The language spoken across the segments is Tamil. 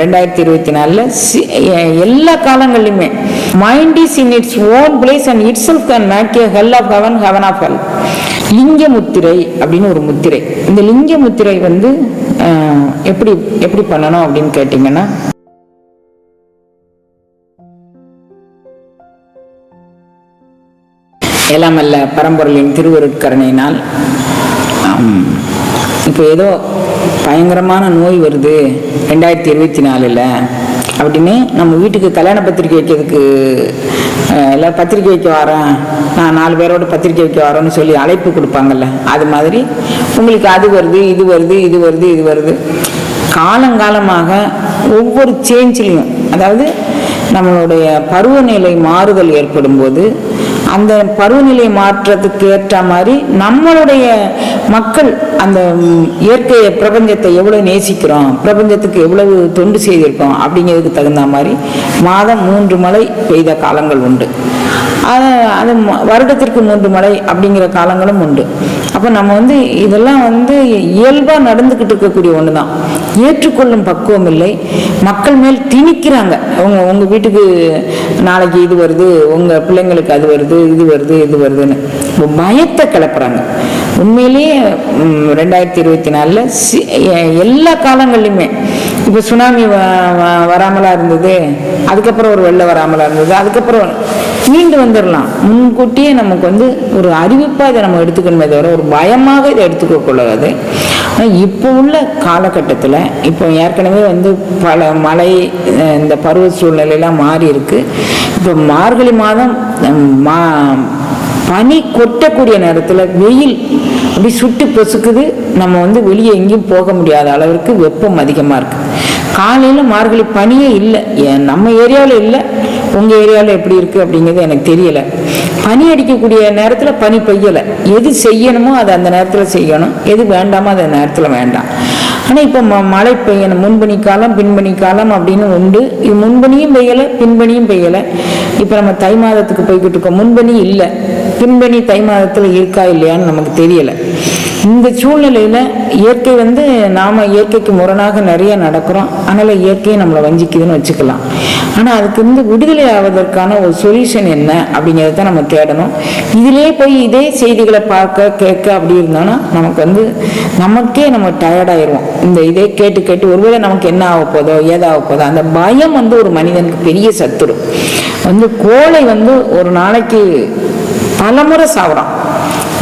ரெண்டாயிரத்தி இருபத்தி நாலில் எல்லா காலங்களிலுமே mind is in its own place and its self can make a hell of heaven heaven of hell லிங்க முத்திரை அப்படின்னு ஒரு முத்திரை. இந்த லிங்க முத்திரை வந்து எப்படி எப்படி பண்ணணும் அப்படின்னு கேட்டிங்கன்னா ஏலாமல்ல பரம்பொருளின் திருவருட்கரணையினால். இப்போ ஏதோ பயங்கரமான நோய் வருது ரெண்டாயிரத்தி இருபத்தி நாலில். அப்படின்னு நம்ம வீட்டுக்கு கல்யாண பத்திரிக்கை வைக்கிறதுக்கு எல்லாம் பத்திரிக்கை வைக்க வரேன் நான் நாலு பேரோட பத்திரிக்கை வைக்க வரோன்னு சொல்லி அழைப்பு கொடுப்பாங்கல்ல. அது மாதிரி உங்களுக்கு அது வருது இது வருது இது வருது இது வருது. காலங்காலமாக ஒவ்வொரு சேஞ்சிலையும் அதாவது நம்மளுடைய பருவநிலை மாறுதல் ஏற்படும் போது அந்த பருவநிலை மாற்றத்துக்கு ஏற்ற மாதிரி நம்மளுடைய மக்கள் அந்த இயற்கை இயற்கையை பிரபஞ்சத்தை எவ்வளவு நேசிக்கிறோம் பிரபஞ்சத்துக்கு எவ்வளவு தொண்டு செய்திருக்கோம் அப்படிங்கிறதுக்கு தகுந்த மாதிரி மாதம் மூன்று மழை பெய்த காலங்கள் உண்டு. அது அது வருடத்திற்கு மூன்று மழை அப்படிங்கிற காலங்களும் உண்டு. அப்போ நம்ம வந்து இதெல்லாம் வந்து இயல்பாக நடந்துக்கிட்டு இருக்கக்கூடிய ஒன்று தான் ஏற்றுக்கொள்ளும் பக்குவம் இல்லை. மக்கள் மேல் திணிக்கிறாங்க. அவங்க உங்கள் வீட்டுக்கு நாளைக்கு இது வருது உங்கள் பிள்ளைங்களுக்கு அது வருது இது வருது இது வருதுன்னு. பயத்தை கிளப்புறாங்க. உண்மையிலேயே ரெண்டாயிரத்தி இருபத்தி நாலில் எல்லா காலங்கள்லையுமே இப்போ சுனாமி வ வ- வராமலா இருந்தது அதுக்கப்புறம் ஒரு வெள்ளம் வராமலா இருந்தது அதுக்கப்புறம் மீண்டு வந்துடலாம் முன்கூட்டியே நமக்கு வந்து ஒரு அறிவிப்பாக இதை நம்ம எடுத்துக்கணுமே தவிர ஒரு பயமாக இதை எடுத்துக்க கூடாது. ஆனால் இப்போ உள்ள காலகட்டத்தில் இப்போ ஏற்கனவே வந்து பல மழை இந்த பருவ சூழ்நிலையெல்லாம் மாறி இருக்குது இப்போ மார்கழி மாதம் மா பனி கொட்டக்கூடிய நேரத்தில் வெயில் அப்படி சுட்டு பொசுக்குது நம்ம வந்து வெளியே எங்கேயும் போக முடியாத அளவிற்கு வெப்பம் அதிகமாக இருக்குது காலையில் மார்கழி பனியே இல்லை. ஏன் நம்ம ஏரியாவில் இல்லை. உங்கள் ஏரியாவில் எப்படி இருக்குது அப்படிங்கிறது எனக்கு தெரியலை. பனி அடிக்கக்கூடிய நேரத்தில் பனி பெய்யலை. எது செய்யணுமோ அதை அந்த நேரத்தில் செய்யணும். எது வேண்டாமோ அதை அந்த நேரத்தில் வேண்டாம். ஆனால் இப்போ ம மழை பெய்யணும். முன்பனி காலம் பின்பனி காலம் அப்படின்னு உண்டு. இது முன்பனியும் பெய்யலை பின்பனியும் பெய்யலை. இப்போ நம்ம தை மாதத்துக்கு போய்கிட்டு இருக்கோம். முன்பனி இல்லை. பின்பணி தை மாதத்தில் இருக்கா இல்லையான்னு நமக்கு தெரியலை. இந்த சூழ்நிலையில் இயற்கை வந்து நாம் இயற்கைக்கு முரணாக நிறைய நடக்கிறோம். அதனால் இயற்கையை நம்மளை வஞ்சிக்குதுன்னு வச்சுக்கலாம். ஆனால் அதுக்கு வந்து விடுதலை ஆவதற்கான ஒரு சொல்யூஷன் என்ன அப்படிங்கிறத தான் நம்ம தேடணும். இதிலே போய் இதே செய்திகளை பார்க்க கேட்க அப்படி இருந்தோன்னா நமக்கு வந்து நமக்கே நம்ம டயர்டாயிடுவோம் இந்த இதே கேட்டு கேட்டு ஒருவேளை நமக்கு என்ன ஆக போதோ ஏதாக போதோ அந்த பயம் வந்து ஒரு மனிதனுக்கு பெரிய சத்துரு. வந்து கோழை வந்து ஒரு நாளைக்கு பலமுறை சாப்பிட்றான்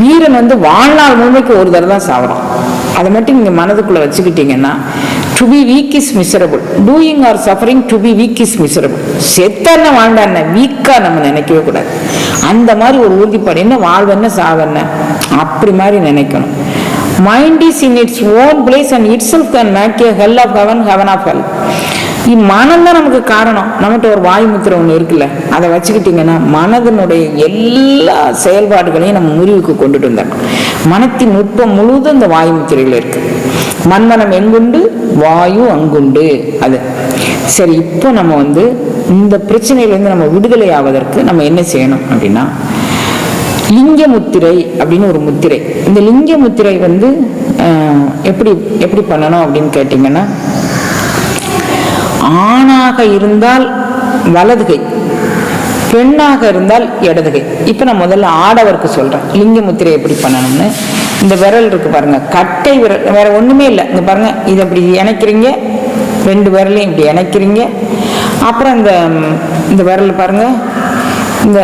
வீரன் வந்து வாழ்நாள் முழுமைக்கு ஒரு தடவை தான் சாப்பிட்றான் அதை மட்டும் நீங்கள் மனதுக்குள்ளே வச்சுக்கிட்டீங்கன்னா to be weak is miserable doing or suffering to be weak is miserable செத்தன்ன வாழ்ந்தான வீக்காக நம்ம நினைக்கவே கூடாது. அந்த மாதிரி ஒரு உறுதிப்பாடு. என்ன? வாழ்வென்ன சாவென்ன அப்படி மாதிரி நினைக்கணும். Mind is in its own place and its self can make a hell of heaven heaven of hell மனம் தான் நமக்கு காரணம். நம்மகிட்ட ஒரு வாய் முத்திரை ஒன்று இருக்குல்ல அதை வச்சுக்கிட்டிங்கன்னா மனதினுடைய எல்லா செயல்பாடுகளையும் நம்ம முறிவுக்கு கொண்டுட்டு வந்துடணும். மனத்தின் நுட்பம் முழுவதும் இந்த வாய்முத்திரையில் இருக்கு. மண்மனம் எங்குண்டு? வாயு அங்குண்டு. அது. சரி இப்போ நம்ம வந்து இந்த பிரச்சனையிலேருந்து நம்ம விடுதலை ஆவதற்கு நம்ம என்ன செய்யணும் அப்படின்னா லிங்க முத்திரை அப்படின்னு ஒரு முத்திரை. இந்த லிங்க முத்திரை வந்து எப்படி எப்படி பண்ணணும் அப்படின்னு கேட்டிங்கன்னா ஆணாக இருந்தால் வலது கை பெண்ணாக இருந்தால் இடது கை இப்போ நான் முதல்ல ஆடவருக்கு சொல்கிறேன் லிங்க முத்திரை எப்படி பண்ணணும்னு. இந்த விரல் இருக்கு பாருங்க. கட்டை விரல் வேற ஒன்றுமே இல்லை. இங்கே பாருங்க. இதை இப்படி இணைக்கிறீங்க. ரெண்டு விரலையும் இப்படி இணைக்கிறீங்க. அப்புறம் இந்த இந்த விரல் பாருங்க. இந்த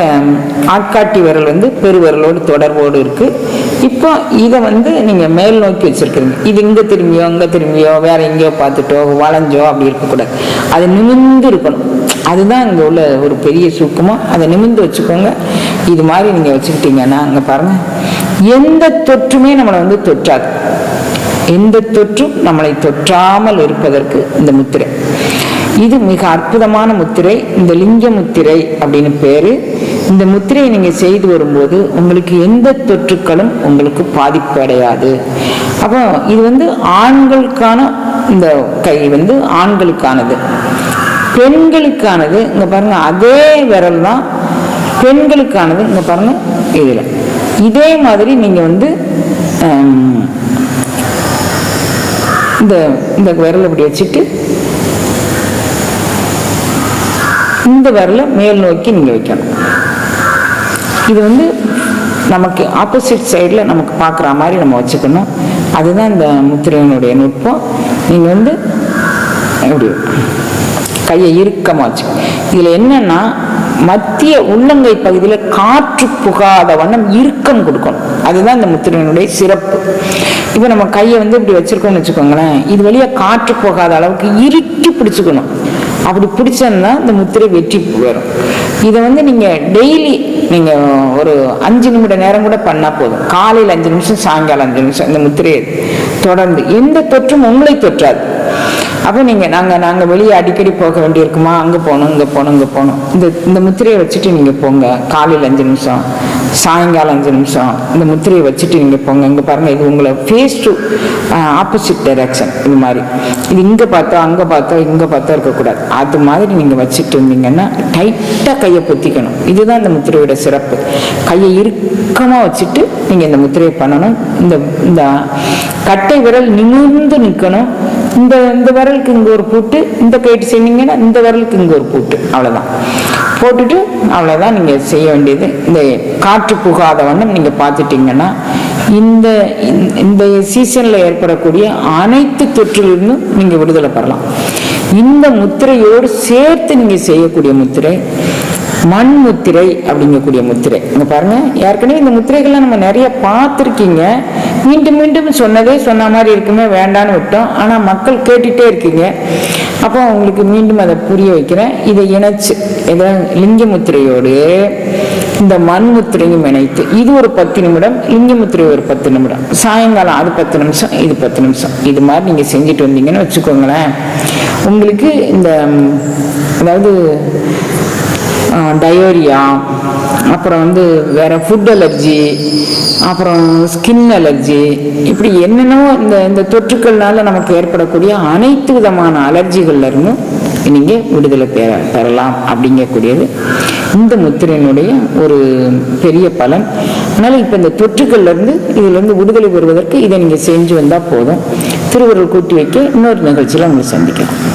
ஆட்காட்டி விரல் வந்து பெருவிரலோடு தொடர்போடு இருக்குது இப்போ இதை வந்து நீங்கள் மேல் நோக்கி வச்சிருக்கிறீங்க. இது இங்கே திரும்பியோ இங்கே திரும்பியோ வேற எங்கேயோ பார்த்துட்டோ வளைஞ்சோ அப்படி இருக்கக்கூடாது. அது நிமிர்ந்து இருக்கணும். அதுதான் இங்கே உள்ள ஒரு பெரிய சுக்கமாக அதை நிமிர்ந்து வச்சுக்கோங்க. இது மாதிரி நீங்கள் வச்சுக்கிட்டீங்கன்னா அங்கே பாருங்கள் எந்த தொற்றுமே நம்மளை வந்து தொற்றாது. எந்த தொற்றும் நம்மளை தொற்றாமல் இருப்பதற்கு இந்த முத்திரை. இது மிக அற்புதமான முத்திரை. இந்த லிங்க முத்திரை அப்படின்னு பேரு. இந்த முத்திரையை நீங்கள் செய்து வரும்போது உங்களுக்கு எந்த தொற்றுக்களும் உங்களுக்கு பாதிப்பு அடையாது அப்போ இது வந்து ஆண்களுக்கான இந்த கை வந்து ஆண்களுக்கானது. பெண்களுக்கானது இங்கே பாருங்கள் அதே விரல் தான் பெண்களுக்கானது இங்கே பாருங்கள் இதில். இதே மாதிரி நீங்கள் வந்து இந்த இந்த விரல் இப்படி வச்சுட்டு இந்த விரலை மேல் நோக்கி நீங்கள் வைக்கணும். இது வந்து நமக்கு ஆப்போசிட் சைடில் நமக்கு பார்க்குற மாதிரி நம்ம வச்சுக்கணும். அதுதான் இந்த முத்திரையினுடைய நுட்பம். நீங்கள் வந்து எப்படி கையை இறுக்கமாக வச்சு இதில் என்னன்னா மத்திய உள்ளங்கை பகுதியில் காற்று புகாத வண்ணம் இறுக்கம் கொடுக்கணும். அதுதான் இந்த முத்திரையினுடைய சிறப்பு. இப்போ நம்ம கையை வந்து இப்படி வச்சுருக்கோம்னு வச்சுக்கோங்களேன். இது வழியாக காற்று போகாத அளவுக்கு இறுக்கி பிடிச்சிக்கணும். அப்படி பிடிச்சோம்னா இந்த முத்திரை வெற்றி வரும் இதை வந்து நீங்கள் டெய்லி நீங்கள் ஒரு அஞ்சு நிமிட நேரம் கூட பண்ணால் போதும். காலையில் அஞ்சு நிமிஷம் சாயங்காலம் அஞ்சு நிமிஷம் இந்த முத்திரையை தொடர்ந்து. எந்த தொற்றும் உங்களை தொற்றாது. அப்போ நீங்கள் நாங்கள் நாங்கள் வெளியே அடிக்கடி போக வேண்டியிருக்குமா? அங்கே போகணும் இங்கே போகணும் இங்கே போகணும். இந்த இந்த முத்திரையை வச்சுட்டு நீங்கள் போங்க. காலையில் அஞ்சு நிமிஷம் சாயங்காலம் அஞ்சு நிமிஷம் இந்த முத்திரையை வச்சுட்டு நீங்கள் போங்க. இங்கே பாருங்கள் இது உங்களை ஃபேஸ் டு ஆப்போசிட் டைரக்ஷன் இது மாதிரி. இது இங்கே பார்த்தா அங்கே பார்த்தோம் இங்கே பார்த்தோம் இருக்கக்கூடாது. அது மாதிரி நீங்கள் வச்சுட்டு இருந்தீங்கன்னா டைட்டாக கையை பொத்திக்கணும். இதுதான் இந்த முத்திரையோட சிறப்பு. கையை இறுக்கமாக வச்சுட்டு நீங்கள் இந்த முத்திரையை பண்ணணும். இந்த இந்த கட்டை விரல் நிமிர்ந்து நிற்கணும் இந்த இந்த விரலுக்கு இங்கே ஒரு பூட்டு இந்த கைட்டு செய்வீங்கன்னா இந்த விரலுக்கு இங்கே ஒரு பூட்டு. அவ்வளோதான் போட்டுட்டு அவ்வளோதான் நீங்கள் செய்ய வேண்டியது. இந்த காற்று புகாத வண்ணம் நீங்கள் பார்த்துட்டிங்கன்னா இந்த இந்த- இந்த சீசனில் ஏற்படக்கூடிய அனைத்து தொற்றிலிருந்தும் நீங்கள் விடுதலை பெறலாம். இந்த முத்திரையோடு சேர்த்து நீங்கள் செய்யக்கூடிய முத்திரை மண் முத்திரை அப்படிங்கக்கூடிய முத்திரை. இங்கே பாருங்கள் ஏற்கனவே இந்த முத்திரைகள்லாம் நம்ம நிறைய பார்த்துருக்கீங்க. மீண்டும் மீண்டும் சொன்னதே சொன்ன மாதிரி இருக்குமே வேண்டான்னு விட்டோம். ஆனால் மக்கள் கேட்டுகிட்டே இருக்கீங்க. அப்போ உங்களுக்கு மீண்டும் அதை புரிய வைக்கிறேன். இதை இணைச்சு இதை லிங்கமுத்திரையோடு இந்த மண்முத்திரையும் இணைத்து இது ஒரு பத்து நிமிடம் லிங்கமுத்திரை ஒரு பத்து நிமிடம் சாயங்காலம் அது பத்து நிமிஷம் இது பத்து நிமிஷம். இது மாதிரி நீங்கள் செஞ்சுட்டு வந்தீங்கன்னு வச்சுக்கோங்களேன். உங்களுக்கு இந்த அதாவது டயோரியா அப்புறம் வந்து வேற ஃபுட் அலர்ஜி அப்புறம் ஸ்கின் அலர்ஜி இப்படி என்னென்னவோ இந்த இந்த தொற்றுக்கள்னால நமக்கு ஏற்படக்கூடிய அனைத்து விதமான அலர்ஜிகள்ல இருந்தும் நீங்கள் விடுதலை பெற பெறலாம் அப்படிங்கக்கூடியது. இந்த முத்திரையினுடைய ஒரு பெரிய பலன். அதனால் இப்போ இந்த தொற்றுக்கள்லேருந்து இருந்து விடுதலை பெறுவதற்கு இதை நீங்கள் செஞ்சு வந்தால் போதும். திருவருள் கூட்டி வைக்க இன்னொரு நிகழ்ச்சியில் உங்களை சந்திக்கலாம்.